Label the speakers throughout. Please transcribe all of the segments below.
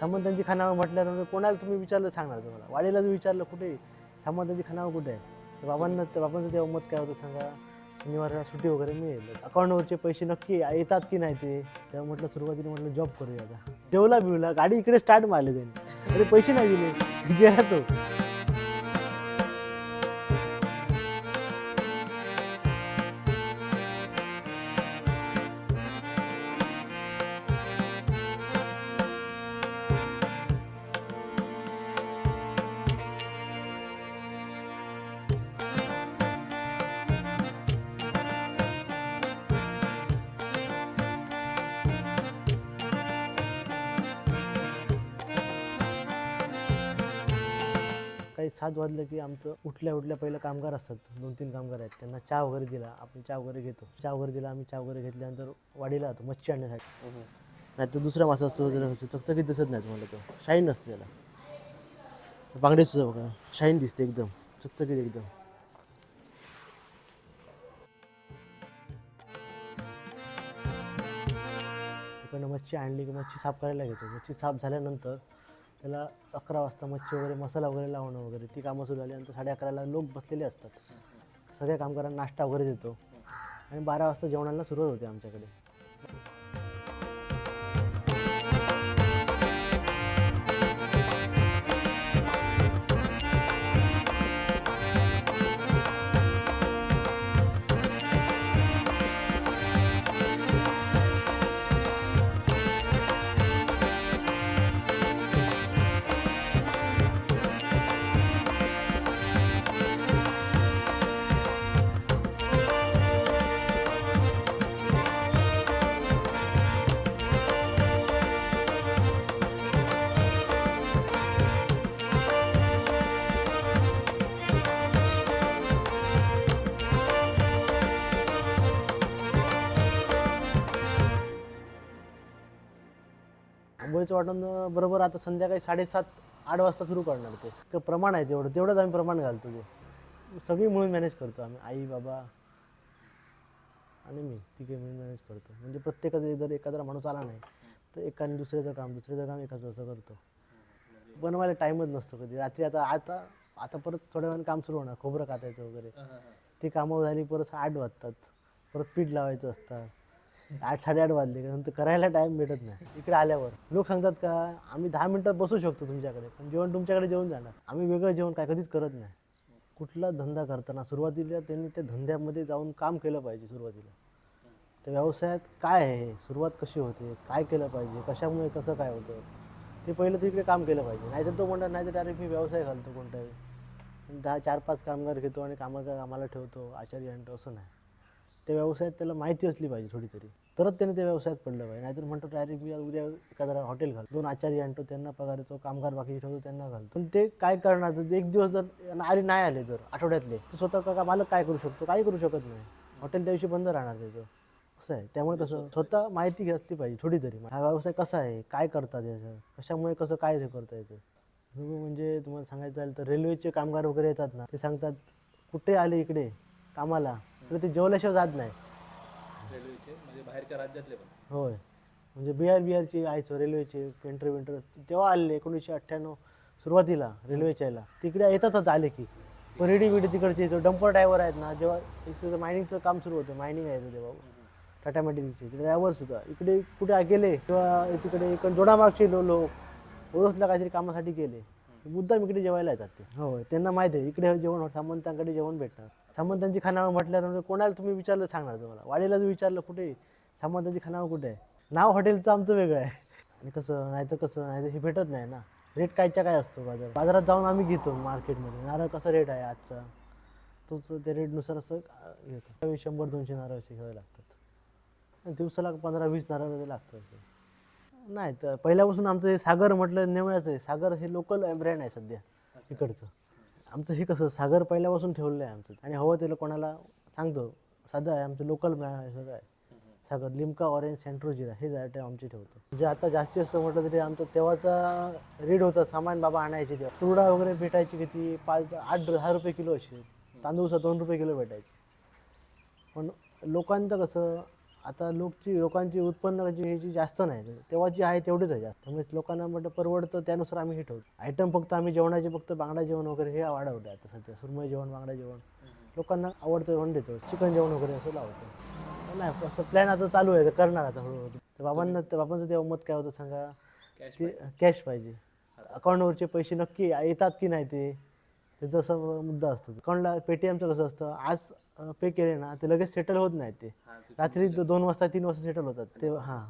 Speaker 1: सामंतांची खानावळ म्हटल्यानंतर कोणाला तुम्ही विचारलं सांगणार तुम्हाला? वाडीला जर विचारलं कुठे? सामंतांची खानावळ कुठे? आहे तर बाबांना तर बाबांचं तेव्हा मत काय होतं सांगा? शनिवारला सुट्टी वगैरे मिळेल. अकाउंटवरचे पैसे नक्की येतात की नाही ते? तेव्हा म्हटलं सुरुवातीला म्हटलं जॉब करूया आता. जेवला बिवला गाडी इकडे स्टार्ट मारली त्यांनी. अरे पैसे नाही दिले. गेला तो. सात वाजलं की आमचं उठल्या उठल्या पहिलं कामगार असतात. दोन तीन कामगार आहेत. त्यांना चहा वगैरे दिला. आपण चहा वगैरे घेतो. चहा वगैरे दिला. आम्ही चहा वगैरे घेतल्यानंतर वाडीला जातो मच्छी आणण्यासाठी. नाही तर दुसरा मासा असतो चकचकीत दिसत नाही तुम्हाला तो. शाईन नसते त्याला. बांगडे सुद्धा बघा. शाईन दिसते एकदम. चकचकीत एकदम. तिकडनं मच्छी आणली की मच्छी साफ करायला घेतो. मच्छी साफ झाल्यानंतर त्याला अकरा वाजता मच्छी वगैरे मसाला वगैरे लावणं वगैरे ती कामं सुरू झाल्यानंतर साडे अकराला लोक बसलेले असतात. सगळ्या कामगारांना नाश्ता वगैरे देतो. आणि बारा वाजता जेवणाला सुरुवात होते आमच्याकडे. आंबोळीचं वाटण बरोबर आता संध्याकाळी साडेसात आठ वाजता सुरू करणार ते. प्रमाण आहे तेवढं. तेवढंच आम्ही प्रमाण घालतो ते. सगळी मिळून मॅनेज करतो आम्ही. आई बाबा आणि मी तिघे मिळून मॅनेज करतो. म्हणजे प्रत्येकाचा जर एखादा माणूस आला नाही तर एकाने दुसऱ्याचं काम दुसऱ्याचं काम एकाचं असं करतो. बनवायला टाईमच नसतो कधी. रात्री आता आता आता परत थोड्या वेळाने काम सुरू होणार. खोबरं कातायचं वगैरे. ती कामं झाली परत आठ वाजतात. परत पीठ लावायचं असतात आठ साडेआठ वाजले नंतर करायला टाईम भेटत नाही. इकडे आल्यावर. लोक सांगतात का आम्ही दहा मिनिटात बसू शकतो तुमच्याकडे पण जेवण तुमच्याकडे जेवण जाणार. आम्ही वेगळं जेवण काय कधीच करत नाही. कुठला धंदा करताना सुरुवातीला त्यांनी त्या धंद्यामध्ये जाऊन काम केलं पाहिजे सुरुवातीला. त्या व्यवसायात काय आहे? हे? सुरुवात कशी होते? काय केलं पाहिजे? कशामुळे कसं काय होतं? ते पहिलं तिकडे काम केलं पाहिजे. नाहीतर तो म्हणणार नाही तर डायरेक्ट मी व्यवसाय घालतो कोणताही. दहा चार पाच कामगार घेतो आणि कामाला कामाला ठेवतो आचार्य आणतो असं नाही. त्या व्यवसायात त्याला माहिती असली पाहिजे थोडी तरी तरच त्याने त्या व्यवसायात पडलं पाहिजे. नाहीतर म्हणतो डायरेक्ट मी उद्या एखादा हॉटेल घालतो. दोन आचार्य आणतो त्यांना पगार येतो कामगार बाकीचे ठेवतो त्यांना घालतो. पण ते काय करणार? एक दिवस जर आले नाही आले जर आठवड्यातले तर स्वतः का मालक काय करू शकतो? काही करू शकत नाही. हॉटेल त्या दिवशी बंद राहणार त्याचं. असं आहे. त्यामुळे कसं स्वतः माहिती घेतली पाहिजे थोडी तरी हा व्यवसाय कसा आहे? काय करतात याचं? कशामुळे कसं काय हे करता येतं? तुम्ही म्हणजे तुम्हाला सांगायचं झालं तर रेल्वेचे कामगार वगैरे येतात ना ते सांगतात कुठे आले इकडे? कामाला? तर ते जेवल्याशिवाय जात नाही.
Speaker 2: रेल्वेचे म्हणजे बाहेरच्या राज्यातले पण.
Speaker 1: होय. म्हणजे बिहार बिहारचे रेल्वेचे पेंटर वेंटर तेव्हा आले एकोणीसशे अठ्ठ्याण्णव सुरुवातीला रेल्वेच्या याला तिकडे येतातच आले की. पण रेडी बिडी तिकडचे येतो डंपर ड्रायव्हर आहेत ना जेव्हा तिथं मायनिंगचं काम सुरू होतं मायनिंग यायचं तेव्हा. टाटा मॅटिकचे तिकडे ड्रायव्हर सुद्धा. इकडे कुठे गेले किंवा तिकडे इकडे जोडामागचे लो लोक ओळखला काहीतरी कामासाठी गेले. मुद्दाम इकडे जेवायला येतात ते. हो त्यांना माहिती आहे इकडे जेवण सामंतांकडे जेवण भेटणार सामंतांची खानावळ म्हटल्यानंतर म्हणजे कोणाला तुम्ही विचारलं सांगणार तुम्हाला. वाडीला जर विचारलं कुठे सामंतांची खानावळ कुठे आहे? नाव हॉटेलचं आमचं वेगळं आहे. आणि कसं नाही तर कसं नाही तर हे भेटत नाही ना. रेट कायच्या काय असतो बाजार बाजारात जाऊन आम्ही घेतो मार्केटमध्ये. नारळ कसा रेट आहे आजचा? तोच त्या रेटनुसार असं घेतो शंभर दोनशे नारळ असे घ्यावे लागतात दिवसाला पंधरा वीस नारळ लागतं लागतात. नाही तर पहिल्यापासून आमचं हे सागर म्हटलं नेमळ्याचं आहे. सागर हे लोकल ब्रँड आहे सध्या इकडचं. आमचं हे कसं सागर पहिल्यापासून ठेवलं आहे आमचं. आणि हवं त्याला कोणाला सांगतो साधं आहे आमचं लोकल ब्रँड सगळं आहे. सागर लिमका ऑरेंज सेंट्रो जिरा हे आयटम आमचे ठेवतो. म्हणजे आता जास्ती असतं म्हटलं तरी आमचं तेव्हाचा रेट होता सामान बाबा आणायचे तेव्हा. तुरडा वगैरे भेटायची किती पाच आठ दहा रुपये किलो असे. तांदूळ सुद्धा दोन रुपये किलो भेटायचे. पण लोकांचं कसं आता लोकची लोकांची उत्पन्नाची ह्याची जास्त नाही. तेव्हाची आहे तेवढीच आहे जास्त. त्यामुळे लोकांना म्हटलं परवडतं त्यानुसार आम्ही हे ठेवतो आयटम फक्त आम्ही जेवणाचे फक्त बांगडा जेवण वगैरे हे वाढवलं आता सध्या. सुरमई जेवण बांगडा जेवण. लोकांना आवडतं म्हणून देतो. चिकन जेवण वगैरे असं लावतो. नाही असं प्लॅन आता चालू आहे. करणार आता हळूहळू. तर बाबांना बाबांचं तेव्हा मत काय होतं सांगा? ते कॅश पाहिजे. अकाउंटवरचे पैसे नक्की येतात की नाही ते? त्याचा असा मुद्दा असतो. अकाउंटला पेटीएमचं कसं असतं आज पे केले ना ते लगेच सेटल होत नाही ते. रात्री दोन वाजता तीन वाजता सेटल होतात. तेव्हा हां.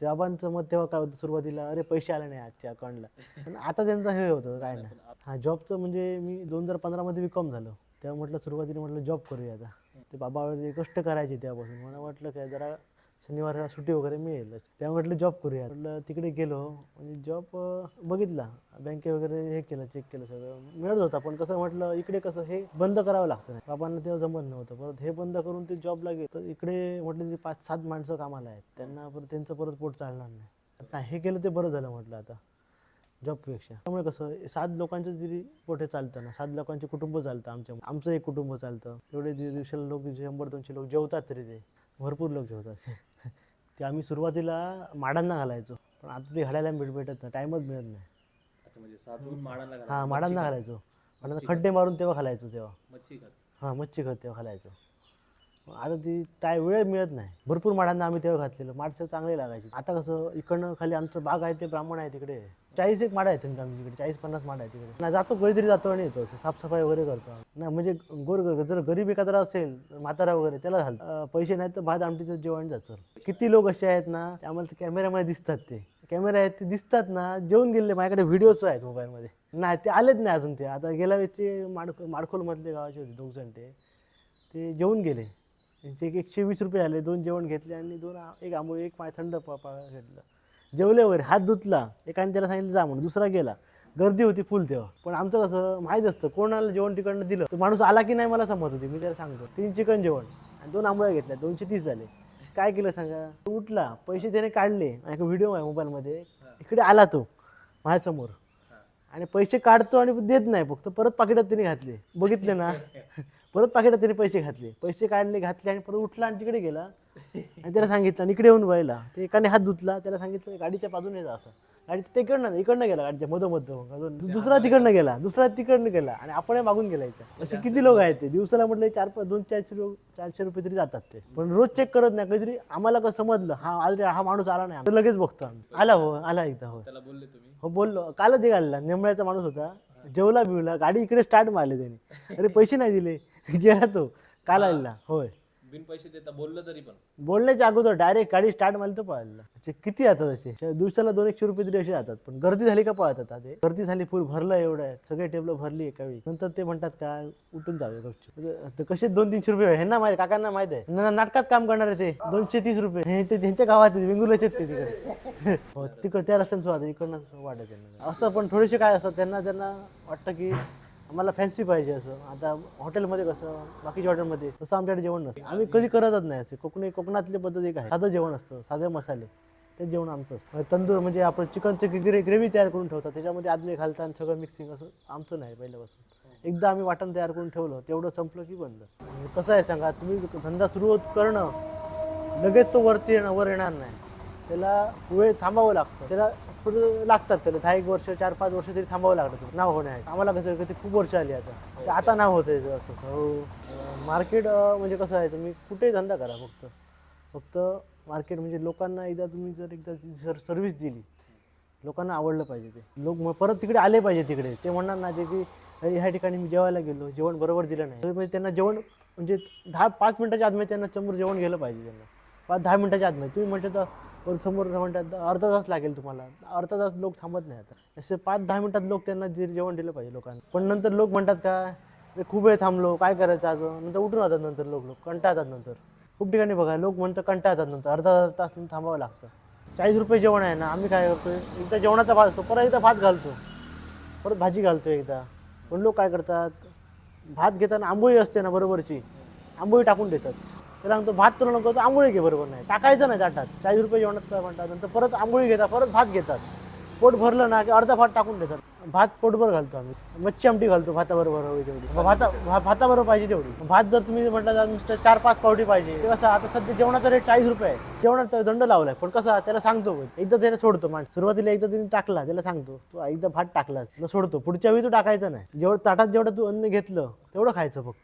Speaker 1: ते बाबांचं मत तेव्हा काय होतं सुरुवातीला अरे पैसे आले नाही आजच्या अकाउंटला. पण आता त्यांचं हे होतं काय नाही. हां जॉबचं म्हणजे मी दोन हजार पंधरामध्ये बी कम झालं. तेव्हा म्हटलं सुरुवातीला म्हटलं जॉब करूया आता. ते बाबा कष्ट करायचे तेव्हापासून मला वाटलं काय जरा शनिवारला सुट्टी वगैरे मिळेल. तेव्हा म्हटलं जॉब करूया म्हटलं तिकडे गेलो. म्हणजे जॉब बघितला. बँके वगैरे हे केलं चेक केलं सगळं. मिळत होता पण कसं म्हटलं इकडे कसं हे बंद करावं लागतं बाबांना तेव्हा जमत नव्हतं. परत हे बंद करून ते जॉबला गेलं तर इकडे म्हटलं ते पाच सात माणसं कामाला आहेत त्यांना परत त्यांचं परत पोट चालणार नाही. हे केलं ते बरं झालं म्हटलं आता जॉबपेक्षा त्यामुळे कसं सात लोकांचं जरी पोटे चालतं ना सात लोकांचे कुटुंब चालतं आमच्या आमचं एक कुटुंब चालतं. तेवढे दिवसाला लोक शंभर दोनशे लोक जेवतात तरी ते. भरपूर लोक जेवतात. ते आम्ही सुरुवातीला माडांना घालायचो. पण आता ते घालायला भेट भेटत नाही टाईमच मिळत नाही.
Speaker 2: अच्छा म्हणजे माडांना घाला
Speaker 1: हां माडांना घालायचो. माडांना खड्डे मारून तेव्हा घालायचो तेव्हा.
Speaker 2: मच्छी खात.
Speaker 1: हां मच्छी खत तेव्हा घालायचो. मग आता ती काय वेळ मिळत नाही. भरपूर माडांना आम्ही तेव्हा घातलेलं. माडसं चांगले लागायची. आता कसं इकडनं खाली आमचं बाग आहे ते ब्राह्मण आहे तिकडे. चाळीस एक माड आहेत त्यांच्या आमच्या तिकडे. चाळीस पन्नास माड आहे तिकडे. नाही जातो कधीतरी जातो आणि येतो. साफसफाई वगैरे करतो नाही म्हणजे गोर जर गरीब एखादा असेल म्हातारा वगैरे त्याला झालं. पैसे नाहीत तर भात आमटीचं जेवण जातं किती लोक असे आहेत ना ते आम्हाला ते कॅमेऱ्यामध्ये दिसतात ते. कॅमेरा आहेत ते दिसतात ना जेवून गेले माझ्याकडे व्हिडिओज आहेत मोबाईलमध्ये नाही ते आलेच नाही अजून ते. आता गेल्या वेळेचे माडखोल माडखोलमधले गावाचे होते दोघ जण ते. ते जेवून गेले. त्यांचे एक एकशे वीस रुपये आले दोन जेवण घेतले आणि दोन आ- एक आंबोळ एक पाय थंड पा पा घेतलं. जेवले हात धुतला एकाने त्याला सांगितलं जा म्हणून. दुसरा गेला. गर्दी होती फुल तेव्हा. पण आमचं कसं माहीत असतं कोणाला जेवण तिकडनं दिलं तो माणूस आला की नाही मला समजत होती. मी त्याला सांगतो तीन चिकन जेवण आणि दोन आंबोळ्या घेतल्या दोनशे तीस झाले. काय केलं सांगा? तो उठला पैसे त्याने काढले एक व्हिडिओ आहे मोबाईलमध्ये. इकडे आला तो माझ्यासमोर. आणि पैसे काढतो आणि देत नाही फक्त परत पाकिटात त्याने घातले. बघितले ना? परत पाकिटात त्यांनी पैसे घातले. पैसे काढले घातले आणि परत उठला आणि तिकडे गेला. आणि त्याला सांगितलं आणि इकडे येऊन बघायला. ते एकाने हात धुतला त्याला सांगितलं गाडीच्या बाजूने जा असं. गाडी तिकडनं इकडनं गेला गाडीच्या मधोमध अजून दुसरा तिकडनं गेला दुसरा तिकडनं गेला. आणि आपण मागून गेला याच्या असे किती लोक आहेत ते? दिवसाला म्हटलं चार पाच दोन चारशे लोक चारशे रुपये तरी जातात ते. पण रोज चेक करत नाही. कधीतरी आम्हाला कसं समजलं हा आज हा माणूस आला नाही. लगेच बघतो आम्ही. आला हो आला एकदा हो.
Speaker 2: त्याला बोलले तुम्ही?
Speaker 1: हो बोललो. कालच एक आलेला नेमळ्याचा माणूस होता. जेवला बिवला गाडी इकडे स्टार्ट मारले त्याने. अरे पैसे नाही दिले. गेला तो काल आलेला होय.
Speaker 2: बिन पैसे देता बोललं तरी पण.
Speaker 1: बोलण्याच्या अगोदर डायरेक्ट गाडी स्टार्ट मारली तर पळायला किती जातात असे? दिवसाला दोन एकशे रुपये तरी असे जातात. पण गर्दी झाली का पळत आता ते? गर्दी झाली फुल भरलं एवढं आहे. सगळे टेबल भरली एका वेळी. नंतर ते म्हणतात काय उठून जावे तर कसे दोन तीनशे रुपये ह्यांना माहिती काकांना माहीत आहे. ना- नाटकात काम करणारे ते. दोनशे तीस रुपये. हे ते त्यांच्या गावात वेंगुर्ल्याचे आहेत ते तिकडे. हो तिकडे त्या रस्त्याने सुद्धा इकडनं वाटत त्यांना. असतं पण थोडेसे काय असतात त्यांना त्यांना वाटतं की आम्हाला फॅन्सी पाहिजे असं. आता हॉटेलमध्ये कसं बाकीच्या हॉटेलमध्ये तसं आमच्याकडे जेवण नसतं. आम्ही कधी करतच नाही असे. कोकणी कोकणातली पद्धत एक आहे. साधं जेवण असतं साधे मसाले. ते जेवण आमचं असतं. तंदूर म्हणजे आपण चिकनचे ग्रे ग्रेव्ही तयार करून ठेवतात. त्याच्यामध्ये आदले घालतात आणि सगळं मिक्सिंग असं आमचं नाही पहिल्यापासून. एकदा आम्ही वाटण तयार करून ठेवलं तेवढं संपलं की बंद. कसं आहे सांगा तुम्ही धंदा सुरू करणं लगेच तो वरती येणं वर येणार नाही. त्याला वेळ थांबावं लागतं. त्याला थोडं लागतात त्याला. दहा एक वर्ष चार पाच वर्ष तरी थांबावं लागतं नाव होण्यासाठी आम्हाला कसं आहे की ते खूप वर्ष आली आता. ते आता नाव होतं असं हो. मार्केट म्हणजे कसं आहे तुम्ही कुठेही धंदा करा फक्त. फक्त मार्केट म्हणजे लोकांना एकदा तुम्ही जर एकदा सर सर्व्हिस दिली लोकांना आवडलं पाहिजे ते. लोक मग परत तिकडे आले पाहिजे तिकडे. ते म्हणणार ना ते की "अरे, ह्या ठिकाणी मी जेवायला गेलो. जेवण बरोबर दिलं नाही. म्हणजे त्यांना जेवण म्हणजे दहा पाच मिनिटाच्या आतमध्ये त्यांना समोर जेवण गेलं पाहिजे त्यांना. पाच दहा मिनटाच्या आतमध्ये तुम्ही म्हणता तर समोर म्हणतात अर्धा तास लागेल तुम्हाला. अर्धा तास लोक थांबत नाही आता. असे पाच दहा मिनटात लोक त्यांना जे जेवण दिलं पाहिजे लोकांना. पण नंतर लोक म्हणतात काय खूप वेळ थांबलो काय करायचं अजून? नंतर उठून जातात नंतर लोक लोक कंटाळतात नंतर. खूप ठिकाणी बघा लोक म्हणतात कंटाळतात नंतर. अर्धा तास थांबावं लागतं. चाळीस रुपये जेवण आहे ना आम्ही काय करतोय? एकदा जेवणाचा भात असतो परत एकदा भात घालतो. परत भाजी घालतो एकदा. पण लोक काय करतात? भात घेताना आंबोळी असते ना बरोबरची. आंबोळी टाकून देतात. त्याला म्हणतो भात तुला नको. तर घे बरोबर नाही. टाकायचं नाही ताटात. चाळीस रुपये जेवणात काय म्हणतात? नंतर परत आंघोळी घेतात परत भात घेतात. पोट भरलं ना की अर्धा भात टाकून देतात. भात पोटभर घालतो आम्ही. मच्छी आमटी घालतो भाताबरोबर हवी तेवढी. भाता भाताबरोबर पाहिजे तेवढी. भात जर तुम्ही म्हटलं तर नुसतं चार पाच पावटी पाहिजे. ते कसं आता सध्या जेवणाचा रेट चाळीस रुपये आहे. जेवणाचा दंड लावलाय. पण कसं त्याला सांगतो एकदा त्याला सोडतो माणूस. सुरुवातीला एकदा त्यांनी टाकला त्याला सांगतो तू एकदा भात टाकलास. तुला सोडतो. पुढच्या वेळी तू टाकायचं नाही. जेवढं ताटात जेवढं तू अन्न घेतलं तेवढं खायचं फक्त.